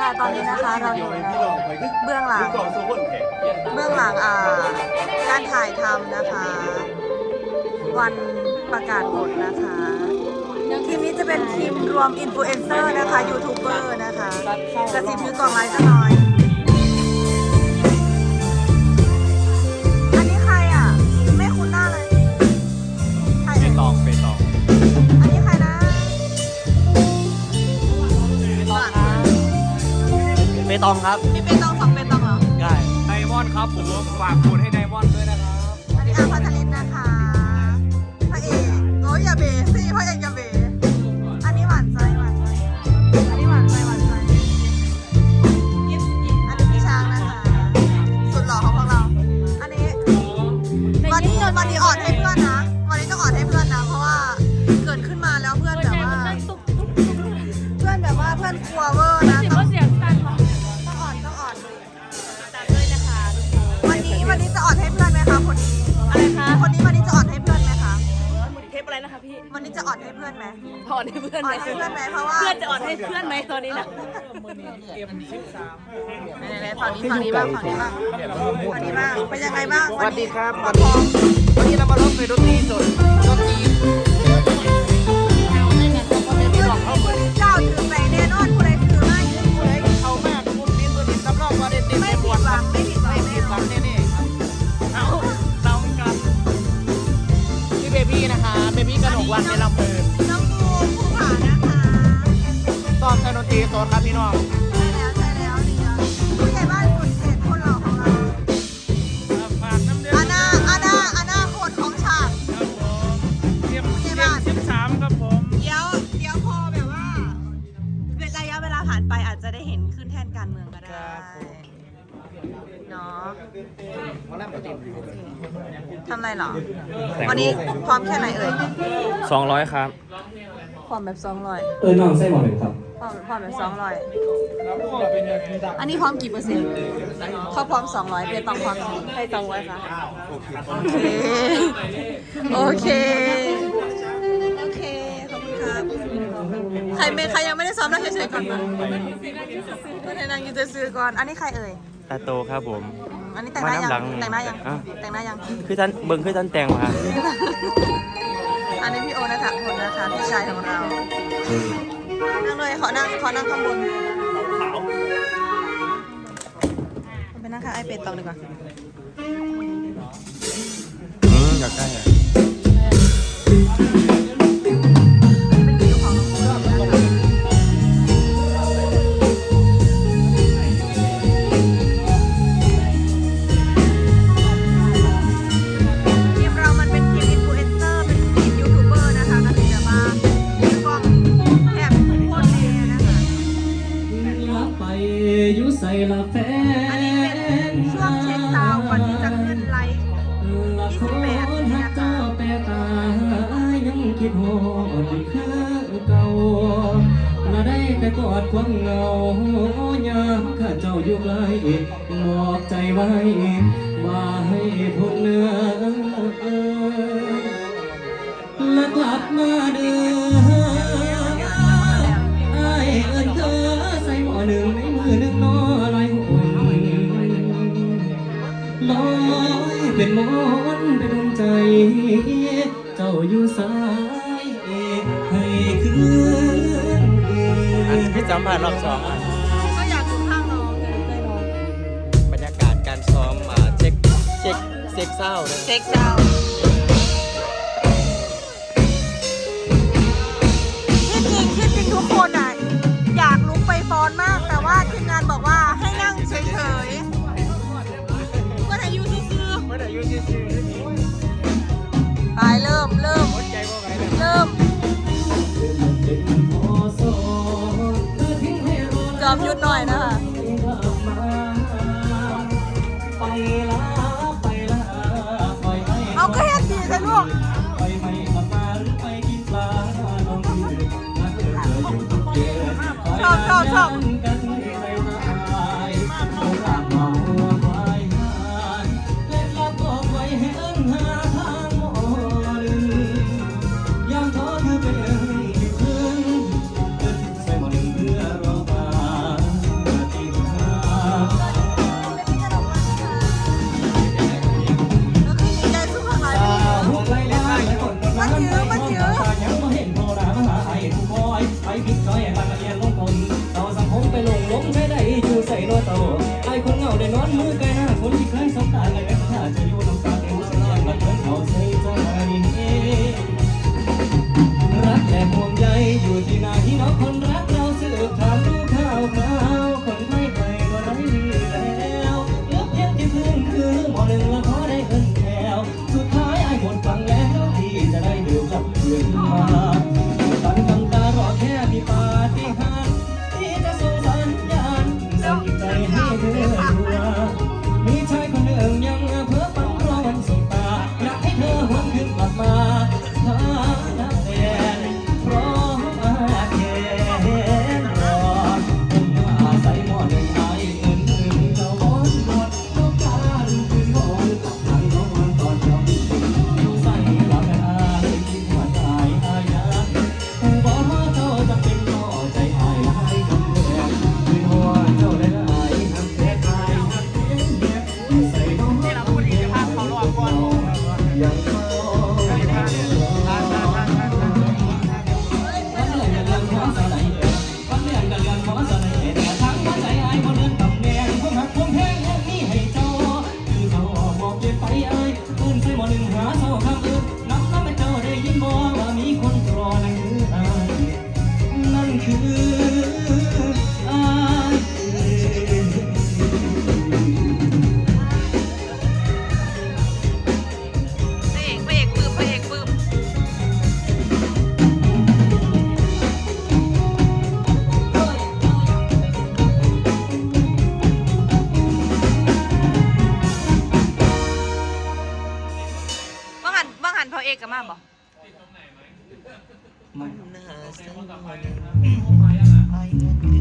ค่ะตอนนี้นะคะเราอยู่ในเบื้องหลังเบื้องหลังอ่าการถ่ายทำนะคะ วันประกาศผลนะคะทีมนี้จะเป็นทีมรวมอินฟลูเอนเซอร์นะคะยูทูบเบอร์นะคะกระสิบถือกล่องไลน์จะน้อย เปตองครับพี่เปตองสองเปตองเหรอได้ไดมอนด์ครับผมฝากคุณให้ไดมอนด์ด้วยนะครับ อันนี้อาพัชรินนะคะพระเอกโอ้ยอย่าเบสิพระเอกอย่าเบอันนี้หวานใจหวานใจอันนี้หวานใจหวานใจอันนี้พี่ช้างนะคะ สุดหล่อของพวกเรา อันนี้วันนี้วันนี้อ่อนให้เพื่อนนะ วันนี้ต้องอ่อนให้เพื่อนนะ เพราะว่าเกิดขึ้น นะคะพี่วันนี้จะอ่อนให้เพื่อนไหมอ่อนให้เพื่อนอ่ไหอมนให้เพื่อนไหมเพราะว่า เพื่อนจะอ่อนให้เพื่อนไหมตอนนี้นะไหนๆฝั่งนี้ฝั่งนี้บ้างฝั่งนี้บ้างฝั่งนี้บ้างเป็นยังไงบ้างสวัสดีครับวันนี้วันนี้เรามาร้องเพลงดนตรีสดดนตรี วันในลำเพลินน้องบูมภูผานะคะซ้อมใช้ดนตรีสดครับพี่น้องใช่แล้วใช่แล้วนี่นะผู้ใหญ่บ้านสุดเด็ดคนหล่อของเราฝากน้ำเดือดอาณาอาณาอาณาโคตรของฉากครับผมเตรียมผู้ใหญ่บ้านสิบสามครับผมเดี๋ยวเดี๋ยวพอแบบว่าเวลาระยะเวลาผ่านไปอาจจะได้เห็นขึ้นแท่นการเมืองก็ได้เนาะ มาแล้วมาติดทำอะไรเหรอวันนี้พร้อมแค่ไหนเอ่ย สองร้อยครับ พร้อมแบบสองร้อยเออน้องไส้หมอหนึ่งครับ พร้อมพร้อมแบบสองร้อยอันนี้พร้อมกี่เปอร์เซ็นต์เขาพร้อมสองร้อยเปียต้องพร้อมกี่ให้สองไว้ค่ะโอเคโอเค โอเค ขอบคุณครับ ใครไม่ใครยังไม่ได้ซ้อมแล้วเฉยๆก่อนมาก็ให้นางยืนซื้อๆก่อน อันนี้ใครเอ่ย ตาโตครับผม อันนี้แต่งหน้ายังมาน้ำหลังแต่งหน้ายังอะ แต่งหน้ายัง คือท่านเบิ้งคือท่านแต่งมาอันนี้พี่โอนัทพลนะคะพี่ชายของเรา นั่งเลยขอนั่งขอนั่งข้างบนไปนั่งข้างไอเป็ดตองดีกว่าอืมอยากได้อะ ละแฟอันนี้เป็นช่วงเช็คซาวก่อนที่จะขึ้นไลฟ์ละคนฮักเจ้าแปรตายังคิดโหดคือเก่าละได้แต่กอดความเหงาอยามข้าเจ้าอยู่ไกลบอกใจไว้มาให้พ้นเนื้อ มอนเป็นดวงใจ เจ้าอยู่สายให้คืนอันพี่จำผ่านรอบสองอะก็อยากดูข้างน้องอยากได้น้องบรรยากาศการซ้อมมาเช็คเช็คเช็คเศร้านะเช็คซาวด์ มื่อ mujer. coming. ามเหมันหนาสน